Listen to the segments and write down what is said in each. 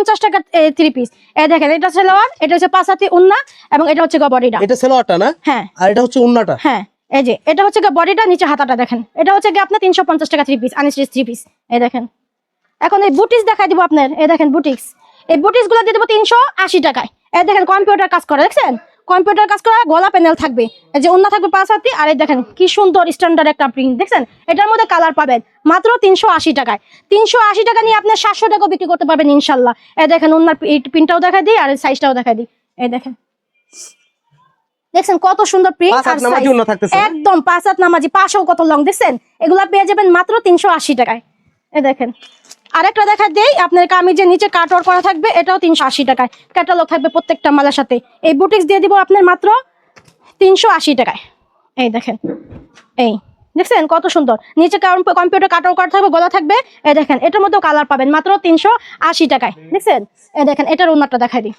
পঞ্চাশ টাকা three piece দেখেন এটা সেলোয়ার এটা হচ্ছে পাঁচাতি উন্না এবং এটা হচ্ছে গবরিটা এটা সেলোয়ারটা না? হ্যাঁ। আর এটা হচ্ছে উন্নাটা? হ্যাঁ এই যে এটা হচ্ছে বডিটা নিচে হাতাটা দেখেন। এটা হচ্ছে আপনার তিনশো পঞ্চাশ টাকা থ্রি পিস আনিস থ্রি পিস এই দেখেন। এখন এই বুটিক্স দেখাই দিব আপনার এই দেখেন বুটিক্স এই বুটিক্সগুলো দিয়ে দেবো তিনশো আশি টাকায়। এই দেখেন কম্পিউটার কাজ করে দেখছেন? কম্পিউটার কাজ করা গলা প্যানেল থাকবে। এই যে অন্য থাকবে পাঁচ হাতি আর এই দেখেন কি সুন্দর স্ট্যান্ডার্ড একটা প্রিন্ট দেখছেন? এটার মধ্যে কালার পাবেন মাত্র তিনশো আশি টাকায়। তিনশো আশি টাকা নিয়ে আপনি সাতশো টাকা বিক্রি করতে পারবেন ইনশাল্লাহ। এই দেখেন অন্য প্রিন্টটাও দেখা দিই আর সাইজটাও দেখা দিই। এই দেখেন। দেখছেন কত সুন্দর প্রিন্ট? একদম পাঁচ হাত নামাজি পাশেও কত লং দেখছেন? এগুলা পেয়ে যাবেন মাত্র তিনশো আশি টাকায়। এই দেখেন। আরেকটা দেখা দেই আপনার কামিজের নিচে কাটওয়ার করা থাকবে এটাও তিনশো আশি টাকায়। ক্যাটালগ থাকবে প্রত্যেকটা মালের সাথে। এই বুটিক্স দিয়ে দিব আপনার মাত্র তিনশো আশি টাকায়। এই দেখেন এই দেখছেন কত সুন্দর? নিচে কম্পিউটার কাটাও করা থাকবে গলা থাকবে এই দেখেন এটার মধ্যেও কালার পাবেন মাত্র তিনশো আশি টাকায়। দেখছেন? এই দেখেন এটার উন্নতটা দেখাই দিই।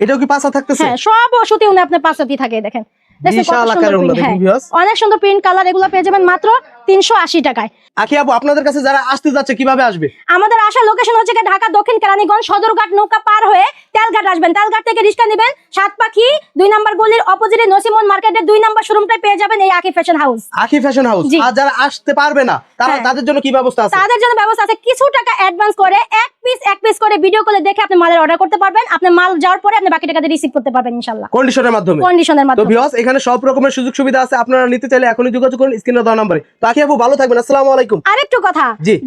এটাও কি হাত থাকতেছে? হ্যাঁ সব ওষুধে উনি আপনার পাঁচাতি থাকে দেখেন। হ্যাঁ। অনেক সুন্দর প্রিন্ট কালার এগুলো পেয়ে যাবেন মাত্র তিনশো আশি টাকায়। আখি আপু আপনাদের কাছে যারা আসতে যাচ্ছে কীভাবে আসবে? আমাদের আসার লোকেশন হচ্ছে ঢাকা দক্ষিণ কেরানীগঞ্জ সদরঘাট নৌকা পার হয়ে তেলঘাট আসবেন। তেলঘাট থেকে রিক্সা নেবেন সাত পাখি দুই নম্বর গলির অপোজিটে নসিমন মার্কেটের দুই নম্বর পেয়ে যাবেন এই Akhi fashion house Akhi fashion house আর যারা আসতে পারবে না তারা হ্যাঁ। তাদের জন্য কি ব্যবস্থা আছে? তাদের জন্য ব্যবস্থা আছে কিছু টাকা অ্যাডভান্স করে এক পিস এক পিস করে ভিডিও কলে দেখে আপনি মালের অর্ডার করতে পারবেন। আপনি মাল যাওয়ার পরে আপনি বাকি টাকাতে রিসিভ করতে পারবেন ইনশাল্লাহ কন্ডিশনের মাধ্যমে। কন্ডিশনের তো মাধ্যমে। ভিউয়ার্স এখানে সব রকমের সুযোগ সুবিধা আছে আপনারা নিতে চাইলে এখনই যোগাযোগ করুন স্ক্রিনে দেওয়া নম্বরে। তো আখি আপু ভালো থাকবেন আসসালামু আলাইকুম। আরেকটু কথা।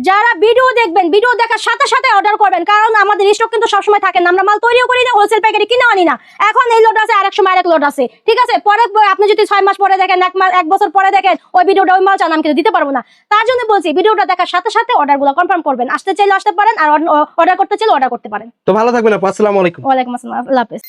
যারা ভিডিও দেখবেন ভিডিও দেখার সাথে সাথে অর্ডার করবেন কারণ আমাদের স্টক কিন্তু সবসময় থাকে না আমরা মাল তৈরিও করি না হোলসেল পাইকারি কিনে আনি না। এখন এই লোড আছে আরেক সময় আরেক লোড আছে ঠিক আছে? পরে আপনি যদি ছয় মাস পরে দেখেন এক মাস এক বছর পরে দেখেন ওই ভিডিওটা ওই মাল চান আমি কিন্তু দিতে পারব না। তার জন্য বলছি ভিডিওটা দেখার সাথে সাথে অর্ডারগুলো কনফার্ম করবেন। আসতে চাইলে আসতে পারেন আর অর্ডার করতে চাইলে অর্ডার করতে পারেন। তো ভালো থাকবেন আপু আসসালামু আলাইকুম। ওয়ালাইকুম আসসালাম আল্লাহ হাফেজ।